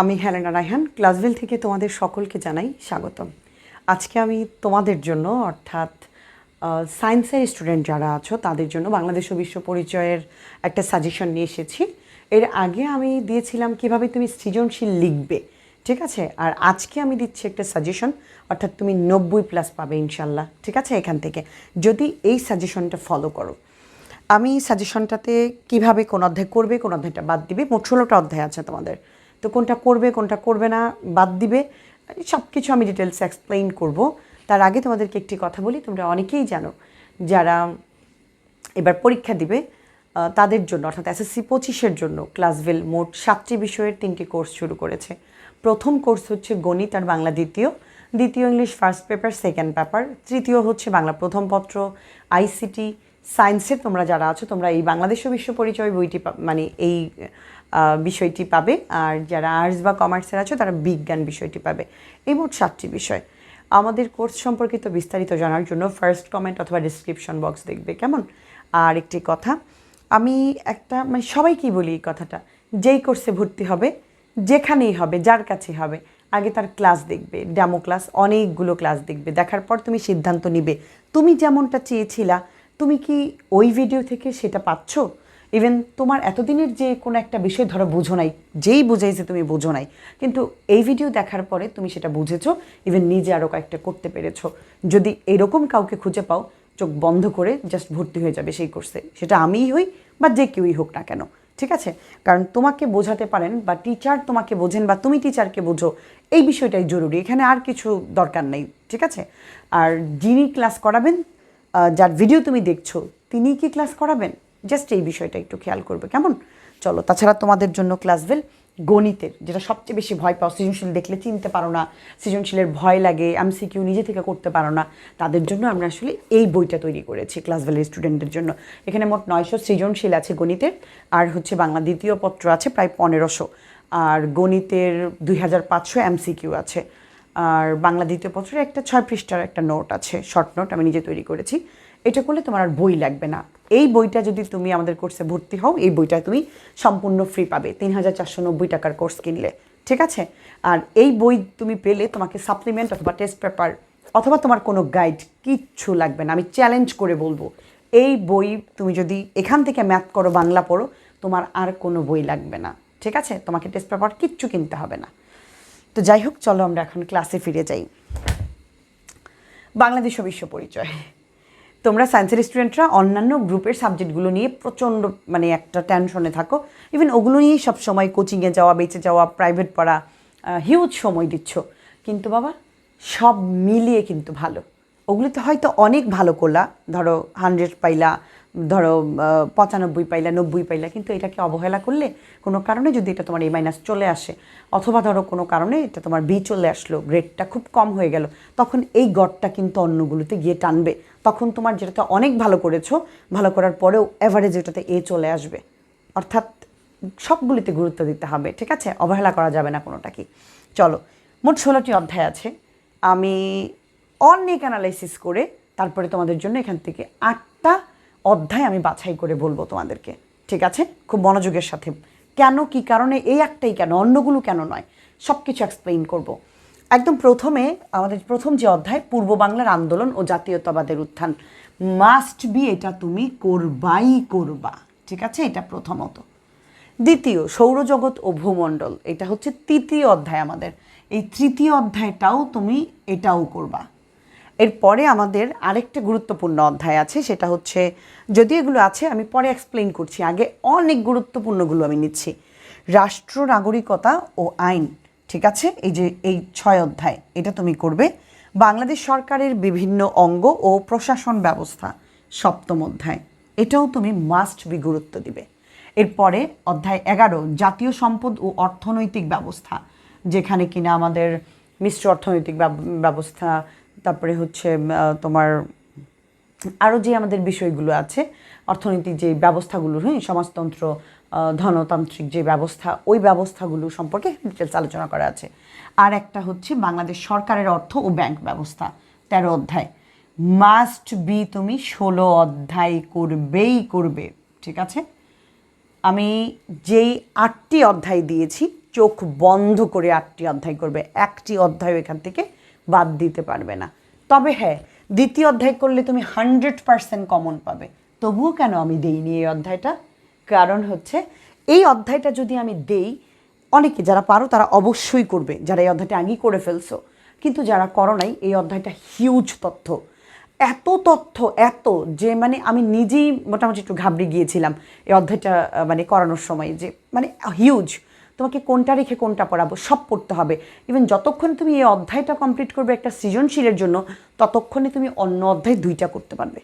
আমি হেলেনা রায়হান, ক্লাসভিল থেকে তোমাদের সকলকে জানাই স্বাগতম। আজকে আমি তোমাদের জন্য অর্থাৎ সায়েন্সের স্টুডেন্ট যারা আছো, তাদের জন্য বাংলাদেশ ও বিশ্ব পরিচয়ের একটা সাজেশন নিয়ে এসেছি। এর আগে আমি দিয়েছিলাম কীভাবে তুমি সৃজনশীল লিখবে, ঠিক আছে? আর আজকে আমি দিচ্ছি একটা সাজেশন, অর্থাৎ তুমি নব্বই প্লাস পাবে ইনশাল্লাহ, ঠিক আছে? এখান থেকে। যদি এই সাজেশনটা ফলো করো। আমি সাজেশনটাতে কীভাবে কোন অধ্যায় করবে, কোন অধ্যায়টা বাদ দিবে, মোট ষোলোটা অধ্যায় আছে তোমাদের। তো কোনটা করবে কোনটা করবে না, বাদ দিবে। সব কিছু আমি ডিটেলস এক্সপ্লেইন করব। তার আগে তোমাদেরকে একটি কথা বলি, তোমরা অনেকেই জানো, যারা এবার পরীক্ষা দিবে তাদের জন্য, অর্থাৎ এসএসসি পঁচিশের জন্য ক্লাসভেল মোট সাতটি বিষয়ের তিনটি কোর্স শুরু করেছে। প্রথম কোর্স হচ্ছে গণিত আর বাংলা দ্বিতীয় দ্বিতীয় English first paper second paper তৃতীয় হচ্ছে বাংলা প্রথম পত্র আইসিটি সায়েন্সের তোমরা যারা আছো, তোমরা এই বাংলাদেশ বিশ্ব পরিচয় বইটি মানে এই বিষয়টি পাবে। আর যারা আর্টস বা কমার্সের আছো, তারা বিজ্ঞান বিষয়টি পাবে। এই মোট সাতটি বিষয়। আমাদের কোর্স সম্পর্কিত বিস্তারিত জানার জন্য ফার্স্ট কমেন্ট অথবা ডিসক্রিপশন বক্স দেখবে, কেমন? আর একটি কথা, আমি একটা মানে সবাইকেই বলি এই কথাটা, যেই কোর্সে ভর্তি হবে, যেখানেই হবে, যার কাছে হবে, আগে তার ক্লাস দেখবে। ডেমো ক্লাস অনেকগুলো ক্লাস দেখবে। দেখার পর তুমি সিদ্ধান্ত নিবে। তুমি যেমনটা চেয়েছিলা, তুমি কি ওই ভিডিও থেকে সেটা পাচ্ছ? ইভেন তোমার এতদিনের যে কোনো একটা বিষয় ধরো বুঝো নাই, যেই বুঝাইছে তুমি বুঝো নাই, কিন্তু এই ভিডিও দেখার পরে তুমি সেটা বুঝেছ ইভেন নিজে আরও কয়েকটা করতে পেরেছ। যদি এরকম কাউকে খুঁজে পাও, চোখ বন্ধ করে জাস্ট ভর্তি হয়ে যাবে সেই কোর্সে সেটা আমিই হই বা যে কেউই হোক না কেন, ঠিক আছে? কারণ তোমাকে বোঝাতে পারেন বা টিচার তোমাকে বোঝেন বা তুমি টিচারকে বোঝো, এই বিষয়টাই জরুরি। এখানে আর কিছু দরকার নেই, ঠিক আছে? আর যিনি ক্লাস করাবেন যার ভিডিও তুমি দেখছ তিনি কি ক্লাস করাবেন? জাস্ট এই বিষয়টা একটু খেয়াল করবে। কেমন? চলো, তাছাড়া তোমাদের জন্য ক্লাসভেল গণিতের, যেটা সবচেয়ে বেশি ভয় পাও, সৃজনশীল দেখলে চিনতে পারো না, সৃজনশীলের ভয় লাগে এমসিকিউ নিজে থেকে করতে পারো না, তাদের জন্য আমরা আসলে এই বইটা তৈরি করেছি ক্লাসভেলের স্টুডেন্টদের জন্য। এখানে মোট নয়শো সৃজনশীল আছে গণিতের, আর হচ্ছে বাংলা দ্বিতীয় পত্র আছে প্রায় পনেরোশো, আর গণিতের দুই হাজার পাঁচশো এমসিকিউ আছে। আর বাংলা দ্বিতীয় পত্রে একটা ছয় পৃষ্ঠার একটা নোট আছে, শর্ট নোট আমি নিজে তৈরি করেছি। এটা করলে তোমার আর বই লাগবে না। এই বইটা যদি তুমি আমাদের কোর্সে ভর্তি হও, এই বইটা তুমি সম্পূর্ণ ফ্রি পাবে। তিন হাজার চারশো নব্বই টাকার কোর্স কিনলে। ঠিক আছে? আর এই বই তুমি পেলে তোমাকে সাপ্লিমেন্ট অথবা টেস্ট পেপার অথবা তোমার কোনো গাইড কিচ্ছু লাগবে না। আমি চ্যালেঞ্জ করে বলব, এই বই তুমি যদি এখান থেকে ম্যাথ করো, বাংলা পড়ো, তোমার আর কোনো বই লাগবে না। ঠিক আছে? তোমাকে টেস্ট পেপার কিচ্ছু কিনতে হবে না। তো যাই হোক, চলো আমরা এখন ক্লাসে ফিরে যাই। বাংলাদেশ বিশ্ব পরিচয়। তোমরা সায়েন্সের স্টুডেন্টরা অন্যান্য গ্রুপের সাবজেক্টগুলো নিয়ে প্রচণ্ড মানে একটা টেনশনে থাকো। ইভেন ওগুলো নিয়েই সব সময় কোচিংয়ে যাওয়া, বেঁচে যাওয়া প্রাইভেট পড়া হিউজ সময় দিচ্ছ। কিন্তু বাবা, সব মিলিয়ে কিন্তু ভালো। ওগুলিতে হয়তো অনেক ভালো করলা ধরো হান্ড্রেড পাইলা ধরো পঁচানব্বই পাইলা, নব্বই পাইলা, কিন্তু এটাকে অবহেলা করলে কোনো কারণে যদি এটা তোমার এ মাইনাস চলে আসে, অথবা ধরো কোনো কারণে এটা তোমার বি চলে আসলো গ্রেডটা খুব কম হয়ে গেল, তখন এই গড়টা কিন্তু অন্যগুলোতে গিয়ে টানবে। তখন তোমার যেটাতে অনেক ভালো করেছ, ভালো করার পরেও অ্যাভারেজ এটাতে এ চলে আসবে। অর্থাৎ সবগুলিতে গুরুত্ব দিতে হবে, ঠিক আছে? অবহেলা করা যাবে না কোনোটা কি চলো, মোট ষোলোটি অধ্যায় আছে। আমি অনেক অ্যানালাইসিস করে তারপরে তোমাদের জন্য এখান থেকে আটটা অধ্যায় আমি বাছাই করে বলব তোমাদেরকে। ঠিক আছে? খুব মনোযোগের সাথে। কেন, কি কারণে, এই একটাই কেন, অন্যগুলো কেন নয় সব কিছু এক্সপ্লেইন করব। একদম প্রথমে আমাদের প্রথম যে অধ্যায়, পূর্ব বাংলার আন্দোলন ও জাতীয়তাবাদের উত্থান। মাস্ট বি এটা তুমি করবাই করবা। ঠিক আছে? এটা প্রথমত। দ্বিতীয়, সৌরজগৎ ও ভূমণ্ডল। এটা হচ্ছে তৃতীয় অধ্যায় আমাদের। এই তৃতীয় অধ্যায়টাও তুমি এটাও করবা। এরপরে আমাদের আরেকটা গুরুত্বপূর্ণ অধ্যায় আছে, সেটা হচ্ছে, যদি এগুলো আছে, আমি পরে এক্সপ্লেন করছি। আগে অনেক গুরুত্বপূর্ণগুলো আমি নিচ্ছি। রাষ্ট্র, নাগরিকতা ও আইন, ঠিক আছে? এই যে, এই ছয় অধ্যায়, এটা তুমি করবে। বাংলাদেশ সরকারের বিভিন্ন অঙ্গ ও প্রশাসন ব্যবস্থা, সপ্তম অধ্যায়, এটাও তুমি মাস্ট বি গুরুত্ব দিবে। এরপরে অধ্যায় এগারো, জাতীয় সম্পদ ও অর্থনৈতিক ব্যবস্থা যেখানে কিনা আমাদের মিশ্র অর্থনৈতিক ব্যব- ব্যবস্থা তারপরে হচ্ছে তোমার আরও যে আমাদের বিষয়গুলো আছে অর্থনৈতিক যে ব্যবস্থাগুলো হ্যাঁ সমাজতন্ত্র ধনতান্ত্রিক যে ব্যবস্থা, ওই ব্যবস্থাগুলো সম্পর্কে ডিটেলস আলোচনা করা আছে। আর একটা হচ্ছে বাংলাদেশ সরকারের অর্থ ও ব্যাংক ব্যবস্থা, তেরো অধ্যায়। মাস্ট বি তুমি ষোলো অধ্যায় করবেই করবে, ঠিক আছে? আমি যেই আটটি অধ্যায় দিয়েছি, চোখ বন্ধ করে আটটি অধ্যায় করবে। একটি অধ্যায় এখান থেকে বাদ দিতে পারবে না। তবে হ্যাঁ দ্বিতীয় অধ্যায় করলে তুমি হান্ড্রেড পার্সেন্ট কমন পাবে। তবুও কেন আমি দেইনি এই অধ্যায়টা? কারণ হচ্ছে, এই অধ্যায়টা যদি আমি দেই, অনেকে যারা পারো তারা অবশ্যই করবে। যারা এই অধ্যায়টা আগেই করে ফেলছো। কিন্তু যারা করো নাই, এই অধ্যায়টা হিউজ তথ্য। এত তথ্য, এত যে মানে আমি নিজেই মোটামুটি একটু ঘাবড়ে গিয়েছিলাম এই অধ্যায়টা মানে করানোর সময় যে মানে হিউজ তোমাকে কোনটা রেখে কোনটা পড়াবো? সব পড়তে হবে। ইভেন যতক্ষণ তুমি এই অধ্যায়টা কমপ্লিট করবে একটা সৃজনশীলের জন্য, ততক্ষণে তুমি অন্য অধ্যায় দুইটা করতে পারবে।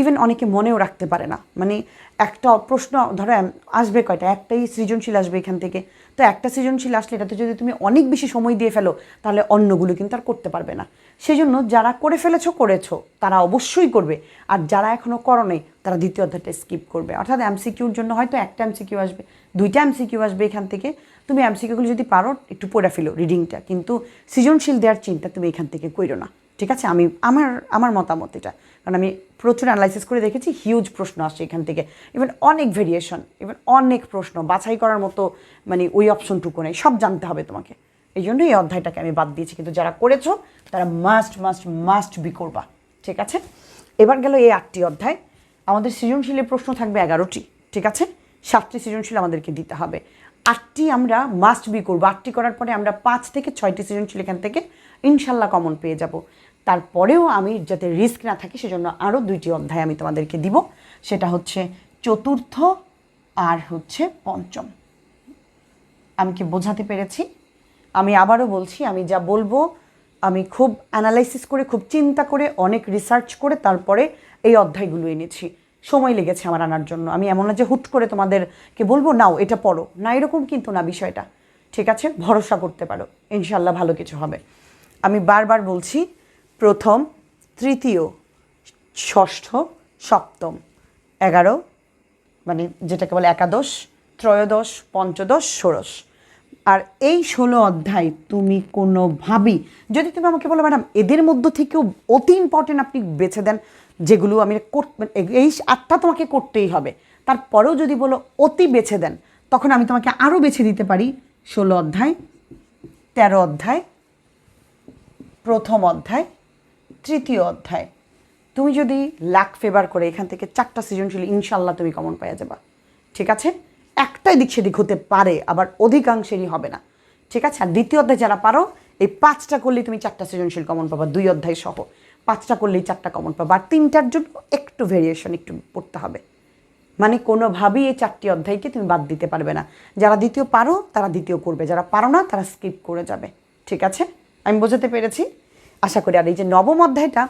ইভেন অনেকে মনেও রাখতে পারে না। মানে একটা প্রশ্ন, ধরো আসবে কয়টা? একটাই সৃজনশীল আসবে এখান থেকে। তো একটা সৃজনশীল আসলে এটাতে যদি তুমি অনেক বেশি সময় দিয়ে ফেলো, তাহলে অন্যগুলো কিন্তু আর করতে পারবে না। সেই জন্য যারা করে ফেলেছো, করেছ, তারা অবশ্যই করবে। আর যারা এখনও করো নাই তারা দ্বিতীয় অধ্যায়টা স্কিপ করবে। অর্থাৎ এমসিকিউর জন্য হয়তো একটা এমসিকিউ আসবে, দুইটা এমসিকিউ আসবে এখান থেকে। তুমি এমসিকিউগুলো যদি পারো, একটু পড়ে ফেলো রিডিংটা কিন্তু সৃজনশীল দেওয়ার চিন্তা তুমি এখান থেকে করো না। ঠিক আছে? আমি, আমার আমার মতামত এটা। কারণ আমি প্রচুর অ্যানালাইসিস করে দেখেছি হিউজ প্রশ্ন আসছে এখান থেকে। ইভেন অনেক ভেরিয়েশন ইভেন অনেক প্রশ্ন, বাছাই করার মতো মানে ওই অপশনটুকু নেই, সব জানতে হবে তোমাকে। এই জন্য এই অধ্যায়টাকে আমি বাদ দিয়েছি। কিন্তু যারা করেছ, তারা মাস্ট মাস্ট মাস্ট বি করবা। ঠিক আছে? এবার গেল এই আটটি অধ্যায়। আমাদের সৃজনশীলের প্রশ্ন থাকবে এগারোটি, ঠিক আছে? সাতটি সৃজনশীল আমাদেরকে দিতে হবে। আটটি আমরা মাস্ট বি করব। আটটি করার পরে আমরা পাঁচ থেকে ছয়টি সৃজনশীল এখান থেকে ইনশাল্লাহ কমন পেয়ে যাব। তারপরেও আমি যাতে রিস্ক না থাকে, সেজন্য আরও দুইটি অধ্যায় আমি তোমাদেরকে দিব। সেটা হচ্ছে চতুর্থ আর হচ্ছে পঞ্চম। আমি কি বোঝাতে পেরেছি? আমি আবারও বলছি, আমি যা বলব আমি খুব অ্যানালাইসিস করে, খুব চিন্তা করে, অনেক রিসার্চ করে তারপরে এই অধ্যায়গুলো এনেছি। সময় লেগেছে আমার আনার জন্য। আমি এমন না যে হুট করে তোমাদেরকে বলব, নাও, এটা পড়ো। না, এরকম কিন্তু না বিষয়টা। ঠিক আছে? ভরসা করতে পারো। ইনশাল্লাহ ভালো কিছু হবে। আমি বারবার বলছি, প্রথম, তৃতীয়, ষষ্ঠ, সপ্তম, এগারো মানে যেটাকে বলে একাদশ, ত্রয়োদশ, পঞ্চদশ, ষোড়শ। আর এই ষোলো অধ্যায় তুমি কোনোভাবেই যদি তুমি আমাকে বলো, ম্যাডাম, এদের মধ্য থেকেও অতি ইম্পর্টেন্ট আপনি বেছে দেন যেগুলো আমি এই আটটা তোমাকে করতেই হবে। তারপরেও যদি বলো, অতি বেছে দেন, তখন আমি তোমাকে আরও বেছে দিতে পারি। ষোলো অধ্যায়, তেরো অধ্যায়, প্রথম অধ্যায়, তৃতীয় অধ্যায়। তুমি যদি লাক ফেভার করে এখান থেকে চারটা সৃজনশীল ইনশাল্লাহ তুমি কমন পাওয়া যাবা। ঠিক আছে? একটাই দিক সেদিক হতে পারে, আবার অধিকাংশেরই হবে না। ঠিক আছে? আর দ্বিতীয় অধ্যায় যারা পারো, এই পাঁচটা করলেই তুমি চারটা সৃজনশীল কমন পাবা, দুই অধ্যায় সহ। পাঁচটা করলেই চারটা কমন পাবা, আর তিনটার জন্য একটু ভেরিয়েশন একটু পড়তে হবে। মানে কোনোভাবেই এই চারটি অধ্যায়কে তুমি বাদ দিতে পারবে না। যারা দ্বিতীয় পারো, তারা দ্বিতীয় করবে, যারা পারো না, তারা স্কিপ করে যাবে। ঠিক আছে? আমি বোঝাতে পেরেছি? আশা করি। আর এই যে নবম অধ্যায়টা,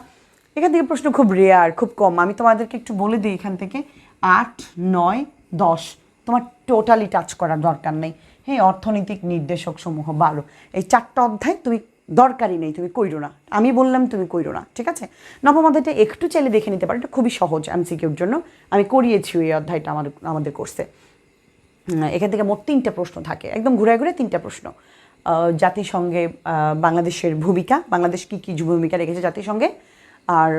এখান থেকে প্রশ্ন খুব রেয়ার খুব কম। আমি তোমাদেরকে একটু বলে দিই এখান থেকে। আট, নয়, দশ। তোমার টোটালি টাচ করার দরকার নেই। হ্যাঁ অর্থনৈতিক নির্দেশক সমূহ বারো এই চারটা অধ্যায় তুমি দরকারই নেই, তুমি কইরো না। আমি বললাম, তুমি কইরো না, ঠিক আছে? নবম অধ্যায়টা একটু চাইলে দেখে নিতে পারো, এটা খুবই সহজ এমসিকিউর জন্য। আমি করিয়েছি এই অধ্যায়টা আমার আমাদের কোর্সে এখান থেকে মোট তিনটা প্রশ্ন থাকে, একদম ঘুরে ঘুরে তিনটা প্রশ্ন। জাতিসংঘে বাংলাদেশের ভূমিকা, বাংলাদেশ কী কী ভূমিকা রেখেছে জাতিসংঘে? আর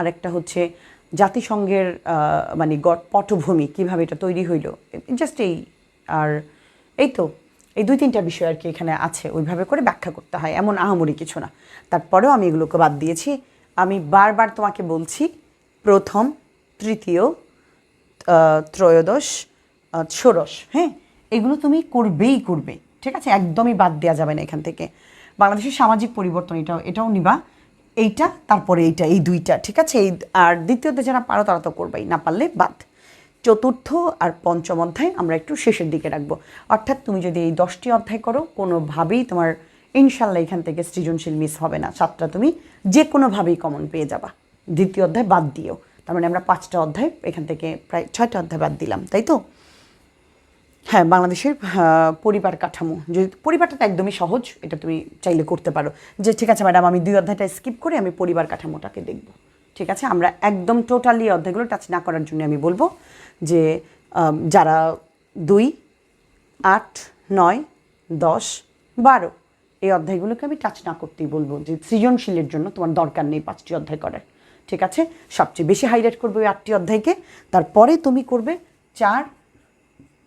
আরেকটা হচ্ছে জাতিসংঘের মানে গট, পটভূমি কীভাবে এটা তৈরি হইল জাস্ট এই, আর এই তো, এই দুই তিনটা বিষয় আর কি এখানে আছে, ওইভাবে করে ব্যাখ্যা করতে হয়, এমন আহামরি কিছু না। তারপরেও আমি এগুলোকে বাদ দিয়েছি, আমি বারবার তোমাকে বলছি, প্রথম, তৃতীয় ত্রয়োদশ ষোড়শ হ্যাঁ? এগুলো তুমি করবেই করবে, ঠিক আছে? একদমই বাদ দেওয়া যাবে না এখান থেকে। বাংলাদেশের সামাজিক পরিবর্তন এটাও এটাও নিবা। এইটা, তারপরে এইটা, এই দুইটা, ঠিক আছে? এই, আর দ্বিতীয়তে যারা পারো, তারা তো করবেই, না পারলে বাদ। চতুর্থ আর পঞ্চম অধ্যায় আমরা একটু শেষের দিকে রাখব। অর্থাৎ তুমি যদি এই দশটি অধ্যায় করো, কোনোভাবেই তোমার ইনশাল্লাহ এখান থেকে সৃজনশীল মিস হবে না। সাতটা তুমি যে কোনোভাবেই কমন পেয়ে যাবা। দ্বিতীয় অধ্যায় বাদ দিও। তার মানে আমরা পাঁচটা অধ্যায় এখান থেকে প্রায় ছয়টা অধ্যায় বাদ দিলাম, তাই তো? হ্যাঁ বাংলাদেশের পরিবার কাঠামো। যদি পরিবারটা তো একদমই সহজ, এটা তুমি চাইলে করতে পারো। যে ঠিক আছে ম্যাডাম, আমি দুই অধ্যায়টা স্কিপ করে আমি পরিবার কাঠামোটাকে দেখব। ঠিক আছে, আমরা একদম টোটালি অধ্যায়গুলো টাচ না করার জন্য আমি বলব যে যারা দুই, আট, নয়, দশ, বারো, এই অধ্যায়গুলোকে আমি টাচ না করতেই বলব যে সৃজনশীলের জন্য তোমার দরকার নেই পাঁচটি অধ্যায় করার। ঠিক আছে, সবচেয়ে বেশি হাইলাইট করবে ওই আটটি অধ্যায়কে। তারপরে তুমি করবে চার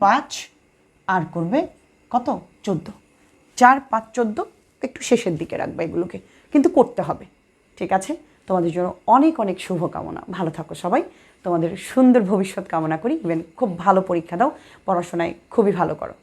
পাঁচ আর করবে কত? চোদ্দ। চার, পাঁচ, চোদ্দ, একটু শেষের দিকে রাখবে এগুলোকে। কিন্তু করতে হবে, ঠিক আছে? তোমাদের জন্য অনেক অনেক শুভকামনা। ভালো থাকো সবাই। তোমাদের সুন্দর ভবিষ্যৎ কামনা করি। ইভেন খুব ভালো পরীক্ষা দাও। পড়াশোনায় খুবই ভালো করো।